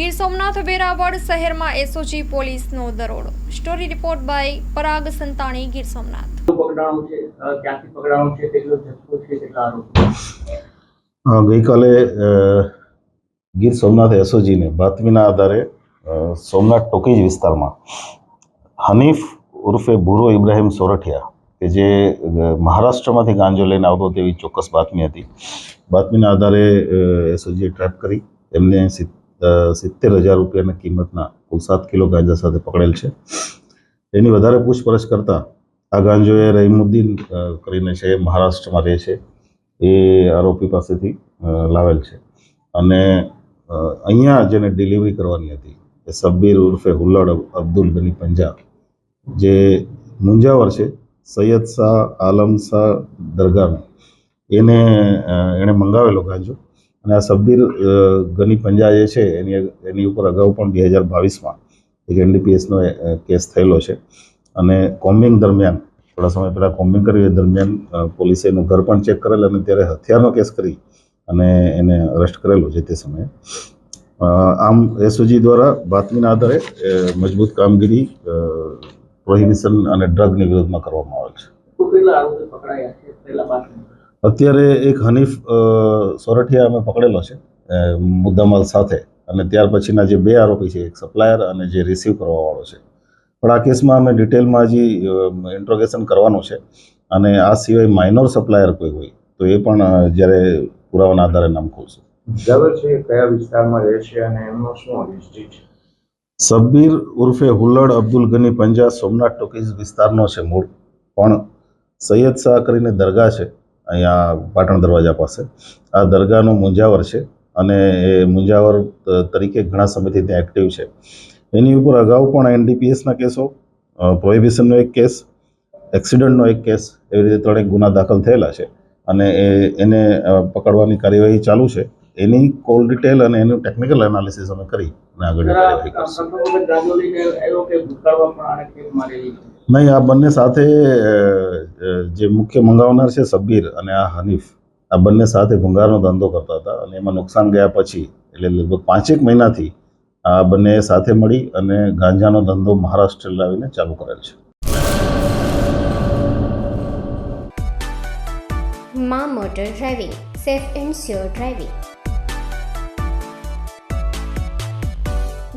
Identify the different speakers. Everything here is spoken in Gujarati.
Speaker 1: ગીર સોમનાથ વેરાવળ શહેરમાં એસઓજી પોલીસનો દરોડો. Story report by Parag Santani Gir Somnath.
Speaker 2: ગઈકાલે ગીર સોમનાથ એસઓજીને બાતમીના આધારે સોમનાથ ટોકીજ વિસ્તારમાં હનીફ ઉર્ફે બુરો ઇબ્રાહિમ સોરઠિયા કે જે મહારાષ્ટ્રમાંથી ગાંજો લઈને આવતો તેવી ચોક્કસ બાતમી હતી. બાતમીના આધારે એસઓજીએ ટ્રેપ કરી. એમને સિત્તેર હજાર રૂપિયાની કિંમતના કુલ સાત કિલો ગાંજા સાથે પકડેલ છે. એની વધારે પૂછપરછ કરતાં આ ગાંજો એ રહીમુદ્દીન કરીને છે, મહારાષ્ટ્રમાં રહે છે. એ આરોપી પાસેથી લાવેલ છે. અને અહીંયા જેને ડિલિવરી કરવાની હતી એ સબ્બીર ઉર્ફે હુલ્લડ અબ્દુલ ગની પંજાબ, જે મુંજાવર છે, સૈયદ શાહ આલમ શાહ દરગાહનો એને એણે મંગાવેલો ગાંજો. અને આ સબ્બીર ગની પંજા જે છે, એની એની ઉપર અગાઉ પણ બે હજાર બાવીસમાં એક એનડીપીએસનો કેસ થયેલો છે. અને કોમ્બિંગ દરમિયાન, થોડા સમય પહેલાં કોમ્બિંગ કર્યું, એ દરમિયાન પોલીસે એનું ઘર પણ ચેક કરેલ અને ત્યારે હથિયારનો કેસ કરી અને એને અરેસ્ટ કરેલો છે તે સમયે. આમ એસઓજી દ્વારા બાતમીના આધારે મજબૂત કામગીરી પ્રોહિબિશન અને ડ્રગની વિરોધમાં કરવામાં આવેલ છે. અત્યારે એક હનીફ સોરઠિયા અમે પકડેલો છે મુદ્દામાલ સાથે. અને ત્યાર પછીના જે બે આરોપી છે એક સપ્લાયર અને જે રિસીવ કરવાવાળો છે. પણ આ કેસમાં અમે ડિટેલમાં હજી ઇન્ટ્રોગેશન કરવાનું છે. અને આ સિવાય માઇનોર સપ્લાયર કોઈ હોય તો એ પણ જ્યારે પુરાવાના આધારે નામ ખોલશું.
Speaker 3: ડ્રાઈવર છે કયા વિસ્તારમાં રહે છે અને એમનો શું છે?
Speaker 2: સબ્બીર ઉર્ફે હુલ્લડ અબ્દુલ ગની પંજા સોમનાથ ટોકીઝ વિસ્તારનો છે મૂળ. પણ સૈયદ શાહ કરીને દરગાહ છે. અહીંયા પાટણ દરવાજા પાસે. આ દરગાહનું મુંજાવર છે અને એ મુંજાવર તરીકે ઘણા સમયથી ત્યાં એક્ટિવ છે. એની ઉપર અગાઉ પણ એનડીપીએસના કેસો પ્રોહિબિશનનો એક કેસ એક્સિડન્ટનો એક કેસ, એવી રીતે ત્રણેક ગુના દાખલ થયેલા છે. અને એ, એને પકડવાની કાર્યવાહી ચાલુ છે. એની કોલ ડિટેલ અને એનું ટેકનિકલ એનાલિસિસ અમે કરી અને
Speaker 4: છે
Speaker 2: નહીં આ બંને સાથે જે મુખ્ય મંગાવનાર છે સબીર અને આ હનીફ આ બંને સાથે ભંગારનો ધંધો કરતા હતા અને એમાં નુકસાન ગયા પછી એટલે લગભગ પાંચેક મહિનાથી આ બંને સાથે મળી અને ગાંજાનો ધંધો મહારાષ્ટ્ર લાવીને ચાલુ કરેલ છે.
Speaker 5: મા motor driving safe and sure driving.